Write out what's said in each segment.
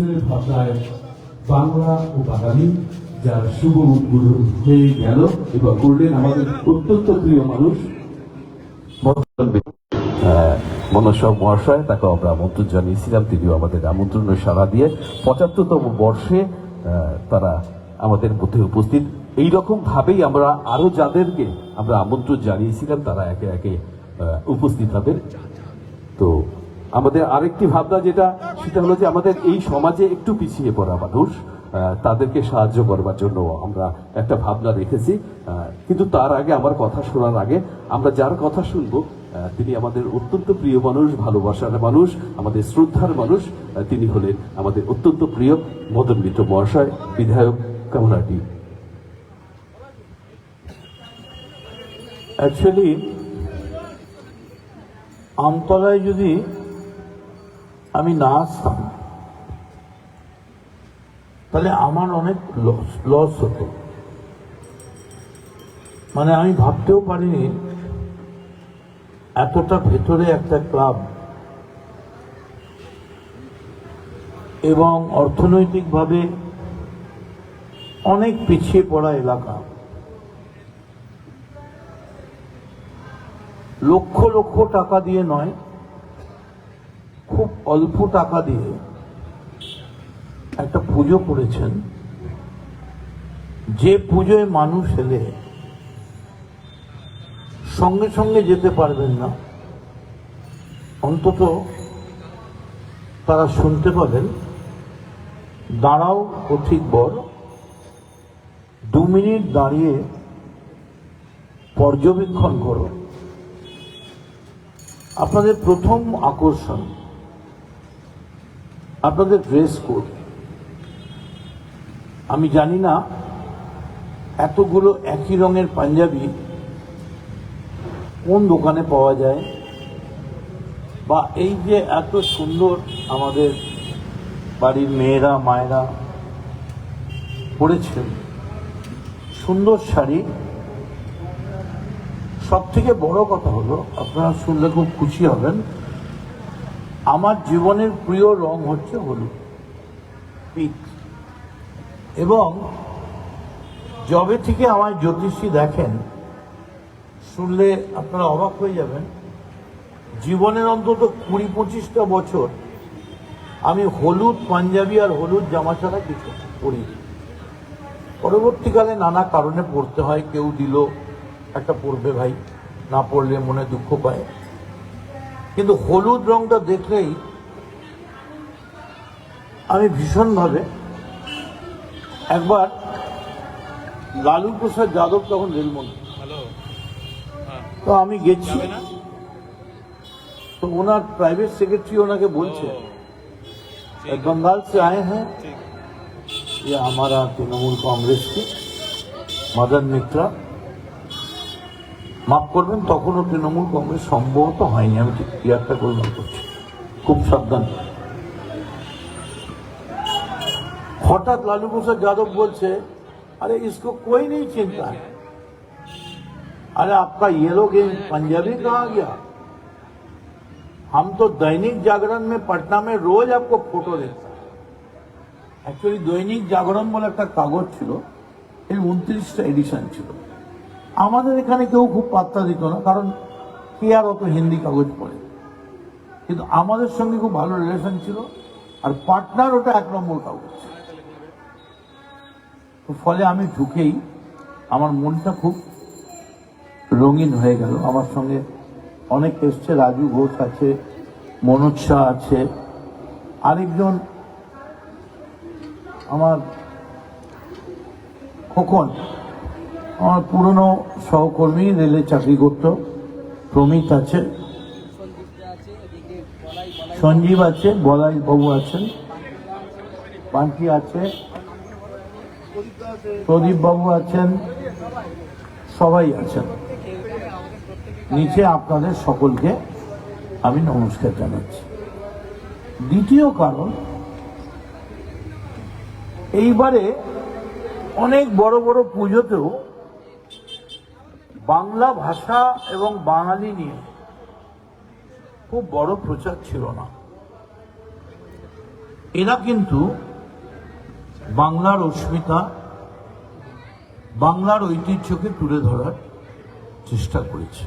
এবছরের ভাবনায় বাংলা ও বাঙালি যার শুভ উদ্বোধন হয়ে গেল এবং করলেন আমাদের অত্যন্ত প্রিয় মানুষ মনসব মহাশয় তাকে আমরা আমন্ত্রণ জানিয়েছিলাম, তিনিও আমাদের আমন্ত্রণে সাড়া দিয়ে পঁচাত্তরতম বর্ষে তারা আমাদের মধ্যে উপস্থিত। এই রকম ভাবেই আমরা আরও যাদেরকে আমরা আমন্ত্রণ জানিয়েছিলাম, তারা একে একে উপস্থিত হবেন তো আমাদের আরেকটি ভাবনা যেটা সেটা হলো যে আমাদের এই সমাজে একটু পিছিয়ে পড়া মানুষ তাদেরকে সাহায্য করবার জন্য আমরা একটা ভাবনা রেখেছি। কিন্তু তার আগে আমার কথা শোনার আগে আমরা যার কথা শুনব তিনি আমাদের অত্যন্ত প্রিয় মানুষ, ভালোবাসার মানুষ, আমাদের শ্রদ্ধার মানুষ তিনি হলেন আমাদের অত্যন্ত প্রিয় মদন মিত্র মহাশয়, বিধায়ক কামরাটি অ্যাকচুয়ালি আমতলায় যদি আমি না তাহলে আমার অনেক লস লস হতো। মানে আমি ভাবতেও পারিনি এতটা ভেতরে একটা ক্লাব এবং অর্থনৈতিকভাবে অনেক পিছিয়ে পড়া এলাকা। লক্ষ লক্ষ টাকা দিয়ে নয় খুব অল্প টাকা দিয়ে একটা পুজো করেছেন। যে পুজোয় মানুষ এলে সঙ্গে সঙ্গে যেতে পারবেন না। অন্তত তারা শুনতে পাবেন, দাঁড়াও পথিক বর, দু মিনিট দাঁড়িয়ে পর্যবেক্ষণ করো। আপনাদের প্রথম আকর্ষণ আপনাদের ড্রেস কোড আমি জানি না এতগুলো একই রঙের পাঞ্জাবি কোন দোকানে পাওয়া যায় বা এই যে এত সুন্দর আমাদের বাড়ির মেয়েরা, মায়েরা পরেছেন, সুন্দর শাড়ি। সব থেকে বড় কথা হলো, আপনারা শুনলে খুব খুশি হবেন আমার জীবনের প্রিয় রং হচ্ছে হলুদ। পিক এবং জবে থেকে আমার জ্যোতিষী দেখেন, শুনলে আপনারা অবাক হয়ে যাবেন, জীবনের অন্তত কুড়ি পঁচিশটা বছর আমি হলুদ পাঞ্জাবি আর হলুদ জামা ছাড়া কিছু পরি পরবর্তীকালে নানা কারণে পড়তে হয়, কেউ দিল একটা পড়বে ভাই, না পড়লে মনে দুঃখ পায়। কিন্তু হলুদ রংটা দেখলেই আমি ভীষণভাবে একবার লালু প্রসাদ যাদব তখন রেলমন্ত্রী তো আমি গেছি তো ওনার প্রাইভেট সেক্রেটারি ওনাকে বলছে बंगाल से आए हैं ये हमारा तृणमूल कांग्रेस की মদন মিত্রা মাফ করবেন তখনও তৃণমূল কংগ্রেস সম্ভবত হয়নি আমি ঠিক ইয়ারটা গোলমাল করছি খুব সাবধান হঠাৎ লালু প্রসাদ যাদব বলছে अरे इसको कोई नहीं चिंता है अरे आपका ये लोग ये पंजाबी कहा गया हम तो दैनिक जागरण में पटना में रोज आपको फोटो देखता है অ্যাকচুয়ালি দৈনিক জাগরণ বলে একটা কাগজ ছিল এর উনত্রিশটা এডিশন ছিল আমাদের এখানে কেউ খুব পাত্তা দিত না, কারণ কে আর অত হিন্দি কাগজ পড়ে? কিন্তু আমাদের সঙ্গে খুব ভালো রিলেশন ছিল, আর পার্টনার ওটা এক নম্বর কাগজ। ফলে আমি ঢুকেই, আমার মনটা খুব রঙিন হয়ে গেল। আমার সঙ্গে অনেক এসছে, রাজু ঘোষ আছে মনোজ শাহ আছে, আরেকজন আমার খোকন। আমার পুরনো সহকর্মী রেলে চাকরি করত, প্রমিত আছে, সঞ্জীব আছে, বলাই বাবু আছেন পান্টি আছে, প্রদীপ বাবু আছেন, সবাই আছেন। নিচে আপনাদের সকলকে আমি নমস্কার জানাচ্ছি। দ্বিতীয় কারণ, এইবারে অনেক বড় বড় পুজোতেও বাংলা ভাষা এবং বাঙালি নিয়ে খুব বড় প্রচার ছিল না। এরা কিন্তু বাংলার অস্মিতা, বাংলার ঐতিহ্যকে তুলে ধরার চেষ্টা করেছে।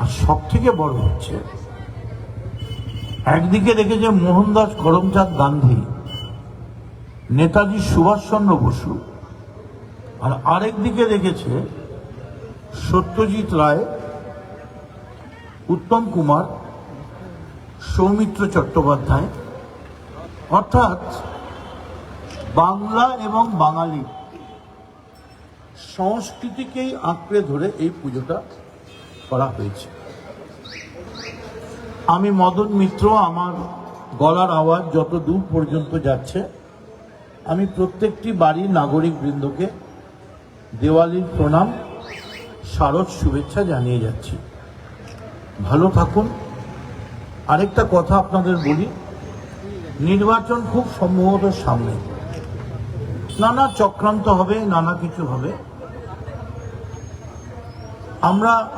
আর সব থেকে বড় হচ্ছে, একদিকে দেখেছে মোহনদাস করমচাঁদ গান্ধী, নেতাজি সুভাষচন্দ্র বসু, আর আরেক দিকে দেখেছে সত্যজিৎ রায়, উত্তম কুমার, সৌমিত্র চট্টোপাধ্যায়। অর্থাৎ বাংলা এবং বাঙালি সংস্কৃতিকেই আঁকড়ে ধরে এই পুজোটা করা হয়েছে। আমি মদন মিত্র, আমার গলার আওয়াজ যত দূর পর্যন্ত যাচ্ছে, আমি প্রত্যেকটি বাড়ির নাগরিক বৃন্দকে দেওয়ালির প্রণাম শারদ শুভেচ্ছা জানিয়ে যাচ্ছি। ভালো থাকুন। আরেকটা কথা আপনাদের বলি, নির্বাচন খুব সম্ভবত সামনে। নানা চক্রান্ত হবে, নানা কিছু হবে। আমরা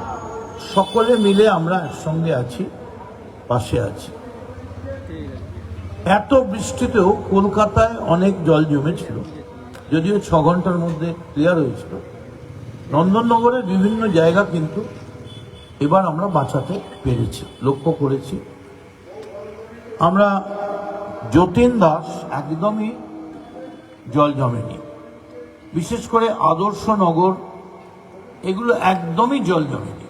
সকলে মিলে আমরা একসঙ্গে আছি, পাশে আছি। এত বৃষ্টিতেও কলকাতায় অনেক জল জমেছিল, যদিও ছ ঘণ্টার মধ্যে ক্লিয়ার হয়েছিল। নন্দননগরের বিভিন্ন জায়গা কিন্তু এবার আমরা বাঁচাতে পেরেছি, লক্ষ্য করেছি। আমরা যতীন দাস একদমই জল জমেনি। বিশেষ করে আদর্শনগর এগুলো একদমই জল জমেনি।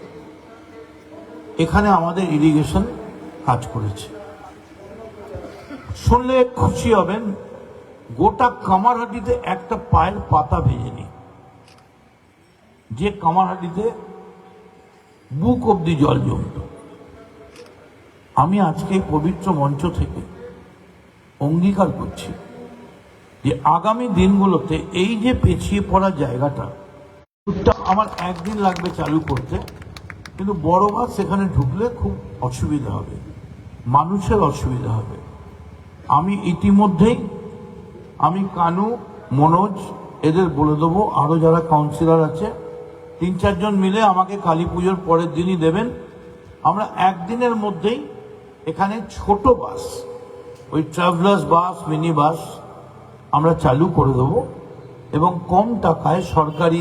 এখানে আমাদের ইরিগেশন কাজ করেছে। শুনলে খুশি হবেন, গোটা কামারহাটিতে একটা পায়ের পাতা ভেজেনি। যে কামারহাটিতে বুক অব্দি জল জমত। আমি আজকে পবিত্র মঞ্চ থেকে অঙ্গীকার করছি যে আগামী দিনগুলোতে এই যে পেছিয়ে পড়া জায়গাটা আমার একদিন লাগবে চালু করতে, কিন্তু বড় বাস সেখানে ঢুকলে খুব অসুবিধা হবে, মানুষের অসুবিধা হবে। আমি ইতিমধ্যেই, আমি কানু, মনোজ, এদের বলে দেবো আরও যারা কাউন্সিলর আছে তিন চারজন মিলে আমাকে কালী পুজোর পরের দিনই দেবেন। আমরা একদিনের মধ্যেই এখানে ছোট বাস, ওই ট্রাভেলার্স বাস মিনি বাস, আমরা চালু করে দেবো এবং কম টাকায় সরকারি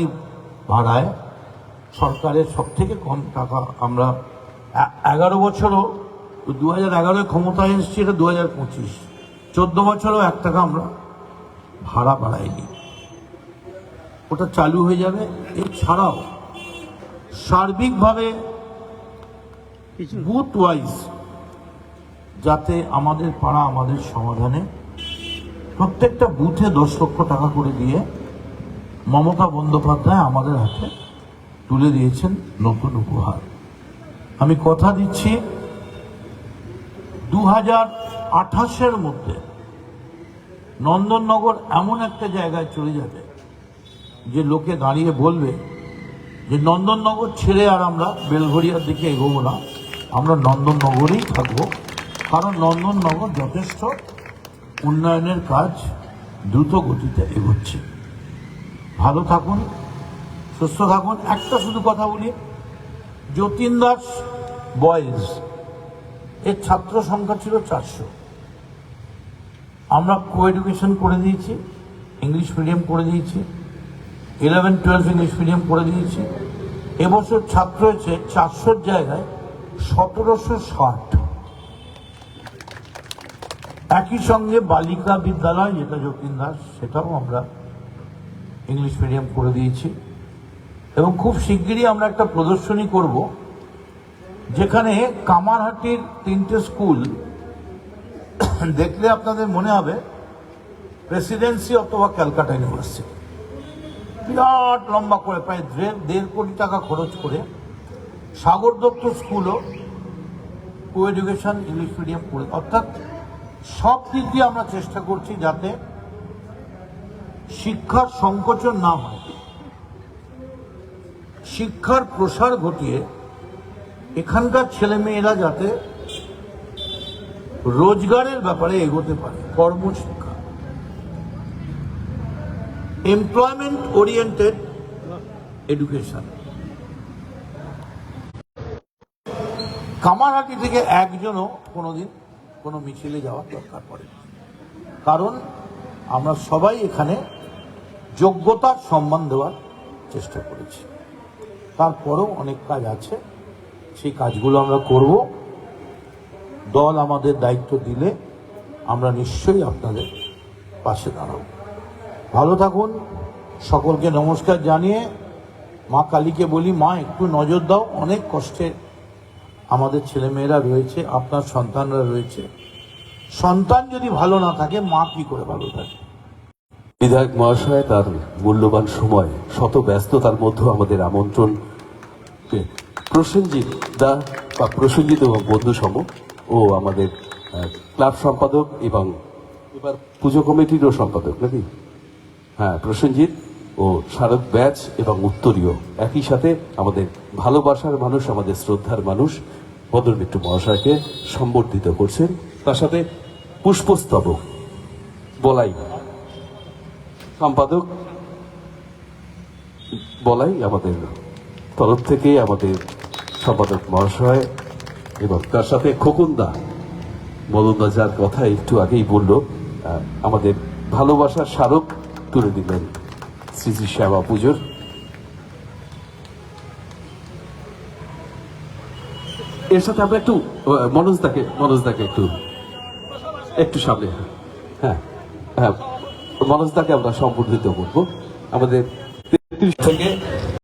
ভাড়ায়, সরকারের সব থেকে কম টাকা আমরা এগারো বছরও দু হাজার এগারোয় ক্ষমতায় এসেছি, এটা দু হাজার পঁচিশ। চোদ্দ বছরও এক টাকা আমরা ভাড়া বাড়াইনি। ওটা চালু হয়ে যাবে। এছাড়াও সার্বিকভাবে বুথ ওয়াইজ যাতে আমাদের পাড়া আমাদের সমাধানে প্রত্যেকটা বুথে দশ লক্ষ টাকা করে দিয়ে মমতা বন্দ্যোপাধ্যায় আমাদের হাতে তুলে দিয়েছেন নতুন উপহার। আমি কথা দিচ্ছি দু হাজার আঠাশের মধ্যে নন্দননগর এমন একটা জায়গায় চলে যাবে যে লোকে দাঁড়িয়ে বলবে যে নন্দননগর ছেড়ে আর আমরা বেলঘরিয়ার দিকে এগোবো না, আমরা নন্দননগরেই থাকব। কারণ নন্দননগর যথেষ্ট উন্নয়নের কাজ দ্রুত গতিতে এগোচ্ছে। ভালো থাকুন, সুস্থ থাকুন। একটা শুধু কথা বলি, যতীন দাস বয়েজ, এর ছাত্র সংখ্যা ছিল চারশো। আমরা কো এডুকেশন করে দিয়েছি ইংলিশ মিডিয়াম করে দিয়েছি। ইলেভেন, টুয়েলভ ইংলিশ মিডিয়াম করে দিয়েছি। এবছর ছাত্র হয়েছে চারশোর জায়গায় সতেরোশো ষাট। একই সঙ্গে বালিকা বিদ্যালয়, যেটা যতীন দাস, সেটাও আমরা ইংলিশ মিডিয়াম করে দিয়েছি। এবং খুব শিগগিরই আমরা একটা প্রদর্শনী করব, যেখানে কামারহাটির তিনটে স্কুল দেখলে আপনাদের মনে হবে, প্রেসিডেন্সি অথবা ক্যালকাটা ইউনিভার্সিটি। বিরাট লম্বা করে, প্রায় দেড় কোটি টাকা খরচ করে সাগর দত্ত স্কুলও কো এডুকেশন ইংলিশ মিডিয়াম করে। অর্থাৎ সব দিক দিয়ে আমরা চেষ্টা করছি যাতে শিক্ষার সংকোচন না হয়। শিক্ষার প্রসার ঘটিয়ে এখানকার ছেলেমেয়েরা যাতে রোজগারের ব্যাপারে এগোতে পারে, কর্মশিক্ষা এমপ্লয়মেন্ট ওরিয়েন্টেড এডুকেশন কামারহাটি থেকে একজনও কোনোদিন কোনো মিছিলে যাওয়ার দরকার পড়ে কারণ আমরা সবাই এখানে যোগ্যতার সম্মান দেওয়ার চেষ্টা করেছি। তারপরেও অনেক কাজ আছে। সেই কাজগুলো আমরা করব। দল আমাদের দায়িত্ব দিলে আমরা নিশ্চয়ই আপনাদের পাশে দাঁড়াবো। ভালো থাকুন, সকলকে নমস্কার জানিয়ে মা কালীকে বলি, মা, একটু নজর দাও, অনেক কষ্টে আমাদের ছেলেমেয়েরা রয়েছে, আপনার সন্তানরা রয়েছে। সন্তান যদি ভালো না থাকে, মা কি করে ভালো থাকে? বিধায়ক মহাশয়, তার মূল্যবান সময়, শত ব্যস্ততার মধ্যে আমাদের আমন্ত্রণ। প্রসেনজিৎ দা, বা প্রসেনজিৎ এবং বন্ধু সম, ও আমাদের ক্লাব সম্পাদক এবং এবার পুজো কমিটিরও সম্পাদক, নাকি? হ্যাঁ প্রসেনজিৎ ও শারদ ব্যাচ এবং উত্তরীয় একই সাথে আমাদের ভালোবাসার মানুষ, আমাদের শ্রদ্ধার মানুষ বদর মিত্র মহাশয়কে সম্বর্ধিত করছেন। তার সাথে পুষ্পস্তবক বলাই। সম্পাদক বলাই আমাদের তরফ থেকে আমাদের সম্পাদক মহাশয় এবং তার সাথে খোকনদা। মদনদা যার কথা একটু আগেই বলল আমাদের ভালোবাসার স্মারক তুলে দিলেন শ্রী শ্যামা পুজোর। এর সাথে আমরা একটু মনোজ দাকে মনোজ দাকে একটু একটু সামনে হ্যাঁ হ্যাঁ মনোজ দাকে আমরা সম্বর্ধিত করব। আমাদের তেত্রিশ থেকে